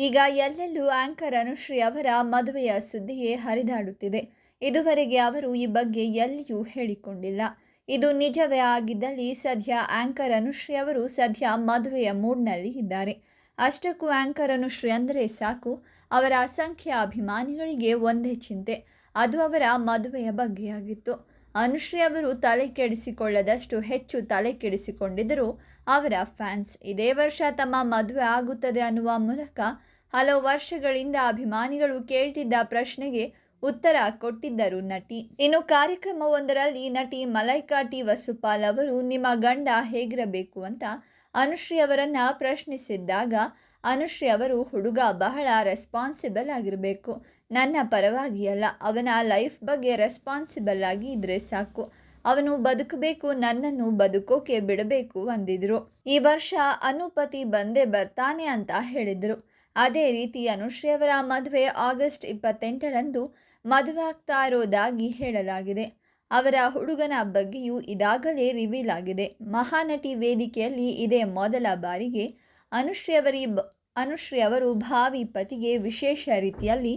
ಈಗ ಎಲ್ಲೆಲ್ಲೂ ಆಂಕರ್ ಅನುಶ್ರೀ ಅವರ ಮದುವೆಯ ಸುದ್ದಿಯೇ ಹರಿದಾಡುತ್ತಿದೆ. ಇದುವರೆಗೆ ಅವರು ಈ ಬಗ್ಗೆ ಎಲ್ಲಿಯೂ ಹೇಳಿಕೊಂಡಿಲ್ಲ. ಇದು ನಿಜವೇ ಆಗಿದ್ದಲ್ಲಿ ಸದ್ಯ ಆಂಕರ್ ಅನುಶ್ರೀ ಅವರು ಸದ್ಯ ಮದುವೆಯ ಮೂಡ್ನಲ್ಲಿ ಇದ್ದಾರೆ. ಅಷ್ಟಕ್ಕೂ ಆಂಕರ್ ಅನುಶ್ರೀ ಅಂದರೆ ಸಾಕು. ಅವರ ಅಸಂಖ್ಯ ಅಭಿಮಾನಿಗಳಿಗೆ ಒಂದೇ ಚಿಂತೆ. ಅದು ಅವರ ಮದುವೆಯ ಬಗ್ಗೆಯಾಗಿತ್ತು. ಅನುಶ್ರೀ ಅವರು ತಲೆ ಕೆಡಿಸಿಕೊಳ್ಳದಷ್ಟು ಹೆಚ್ಚು ತಲೆ ಕೆಡಿಸಿಕೊಂಡಿದ್ದರು ಅವರ ಫ್ಯಾನ್ಸ್ ಇದೇ ವರ್ಷ ತಮ್ಮ ಮದುವೆ ಆಗುತ್ತದೆ ಅನ್ನುವ ಮೂಲಕ ಹಲವು ವರ್ಷಗಳಿಂದ ಅಭಿಮಾನಿಗಳು ಕೇಳ್ತಿದ್ದ ಪ್ರಶ್ನೆಗೆ ಉತ್ತರ ಕೊಟ್ಟಿದ್ದರು ನಟಿ. ಇನ್ನು ಕಾರ್ಯಕ್ರಮವೊಂದರಲ್ಲಿ ನಟಿ ಮಲೈಕಾ ಟಿ. ವಸುಪಾಲ್ ಅವರು, ನಿಮ್ಮ ಗಂಡ ಹೇಗಿರಬೇಕು ಅಂತ ಅನುಶ್ರೀ ಅವರನ್ನ ಪ್ರಶ್ನಿಸಿದ್ದಾಗ ಅನುಶ್ರೀ ಅವರು, ಹುಡುಗ ಬಹಳ ರೆಸ್ಪಾನ್ಸಿಬಲ್ ಆಗಿರಬೇಕು. ನನ್ನ ಪರವಾಗಿ ಅಲ್ಲ. ಅವನ ಲೈಫ್ ಬಗ್ಗೆ ರೆಸ್ಪಾನ್ಸಿಬಲ್ ಆಗಿ ಇದ್ರೆ ಸಾಕು. ಅವನು ಬದುಕಬೇಕು, ನನ್ನನ್ನು ಬದುಕೋಕೆ ಬಿಡಬೇಕು ಅಂದಿದ್ರು. ಈ ವರ್ಷ ಅನುಪತಿ ಬಂದೇ ಬರ್ತಾನೆ ಅಂತ ಹೇಳಿದರು. ಅದೇ ರೀತಿ ಅನುಶ್ರೀ ಅವರ ಮದುವೆ ಆಗಸ್ಟ್ ಇಪ್ಪತ್ತೆಂಟರಂದು ಮದುವೆ ಆಗ್ತಾ ಇರೋದಾಗಿ ಹೇಳಲಾಗಿದೆ. ಅವರ ಹುಡುಗನ ಬಗ್ಗೆಯೂ ಇದಾಗಲೇ ರಿವೀಲ್ ಆಗಿದೆ. ಮಹಾನಟಿ ವೇದಿಕೆಯಲ್ಲಿ ಇದೇ ಮೊದಲ ಬಾರಿಗೆ ಅನುಶ್ರೀ ಅನುಶ್ರೀ ಅವರು ಭಾವಿ ಪತಿಗೆ ವಿಶೇಷ ರೀತಿಯಲ್ಲಿ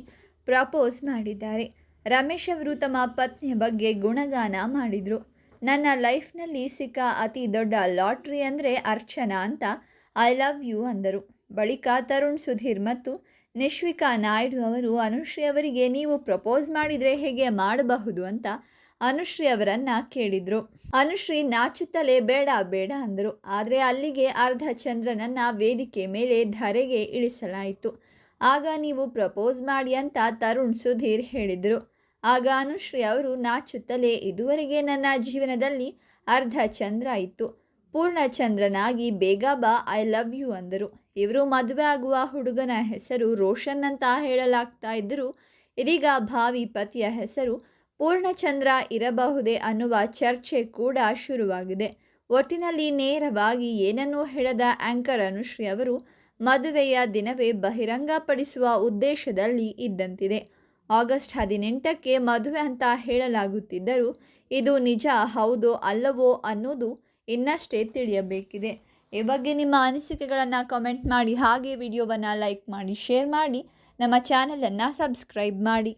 ಪ್ರಪೋಸ್ ಮಾಡಿದ್ದಾರೆ. ರಮೇಶ್ ಅವರು ತಮ್ಮ ಪತ್ನಿಯ ಬಗ್ಗೆ ಗುಣಗಾನ ಮಾಡಿದರು. ನನ್ನ ಲೈಫ್ನಲ್ಲಿ ಸಿಕ್ಕ ಅತಿ ದೊಡ್ಡ ಲಾಟ್ರಿ ಅಂದರೆ ಅರ್ಚನಾ ಅಂತ ಐ ಲವ್ ಯು ಅಂದರು. ಬಳಿಕ ತರುಣ್ ಸುಧೀರ್ ಮತ್ತು ನಿಶ್ವಿಕಾ ನಾಯ್ಡು ಅವರು, ಅನುಶ್ರೀ ಅವರಿಗೆ ನೀವು ಪ್ರಪೋಸ್ ಮಾಡಿದರೆ ಹೇಗೆ ಮಾಡಬಹುದು? ಅಂತ ಅನುಶ್ರೀ ಅವರನ್ನ ಕೇಳಿದ್ರು. ಅನುಶ್ರೀ, ನಾಚುತ್ತಲೇ ಬೇಡ ಬೇಡ ಅಂದರು. ಆದರೆ ಅಲ್ಲಿಗೆ ಅರ್ಧ ಚಂದ್ರನನ್ನ ವೇದಿಕೆ ಮೇಲೆ ಧರೆಗೆ ಇಳಿಸಲಾಯಿತು. ಆಗ ನೀವು ಪ್ರಪೋಸ್ ಮಾಡಿ ಅಂತ ತರುಣ್ ಸುಧೀರ್ ಹೇಳಿದರು. ಆಗ ಅನುಶ್ರೀ ಅವರು, ನಾಚುತ್ತಲೇ ಇದುವರೆಗೆ ನನ್ನ ಜೀವನದಲ್ಲಿ ಅರ್ಧ ಚಂದ್ರ ಇತ್ತು. ಪೂರ್ಣ ಚಂದ್ರನಾಗಿ ಬೇಗ ಬಾ, ಐ ಲವ್ ಯು ಅಂದರು. ಇವರು ಮದುವೆ ಆಗುವ ಹುಡುಗನ ಹೆಸರು ರೋಷನ್ ಅಂತ ಹೇಳಲಾಗ್ತಾ ಇದ್ದರು ಇದೀಗ ಭಾವಿ ಪತಿಯ ಹೆಸರು ಪೂರ್ಣಚಂದ್ರ ಇರಬಹುದೇ ಅನ್ನುವ ಚರ್ಚೆ ಕೂಡ ಶುರುವಾಗಿದೆ. ಒಟ್ಟಿನಲ್ಲಿ ನೇರವಾಗಿ ಏನನ್ನೂ ಹೇಳದ ಆಂಕರ್ ಅನುಶ್ರೀ ಅವರು, ಮದುವೆಯ ದಿನವೇ ಬಹಿರಂಗಪಡಿಸುವ ಉದ್ದೇಶದಲ್ಲಿ ಇದ್ದಂತಿದೆ. ಆಗಸ್ಟ್ ಹದಿನೆಂಟಕ್ಕೆ ಮದುವೆ ಅಂತ ಹೇಳಲಾಗುತ್ತಿದ್ದರೂ, ಇದು ನಿಜ ಹೌದೋ ಅಲ್ಲವೋ ಅನ್ನೋದು ಇನ್ನಷ್ಟೇ ತಿಳಿಯಬೇಕಿದೆ. ಈ ಬಗ್ಗೆ ನಿಮ್ಮ ಅನಿಸಿಕೆಗಳನ್ನು ಕಾಮೆಂಟ್ ಮಾಡಿ, ಹಾಗೆ ವಿಡಿಯೋವನ್ನು ಲೈಕ್ ಮಾಡಿ, ಶೇರ್ ಮಾಡಿ, ನಮ್ಮ ಚಾನಲನ್ನು ಸಬ್ಸ್ಕ್ರೈಬ್ ಮಾಡಿ.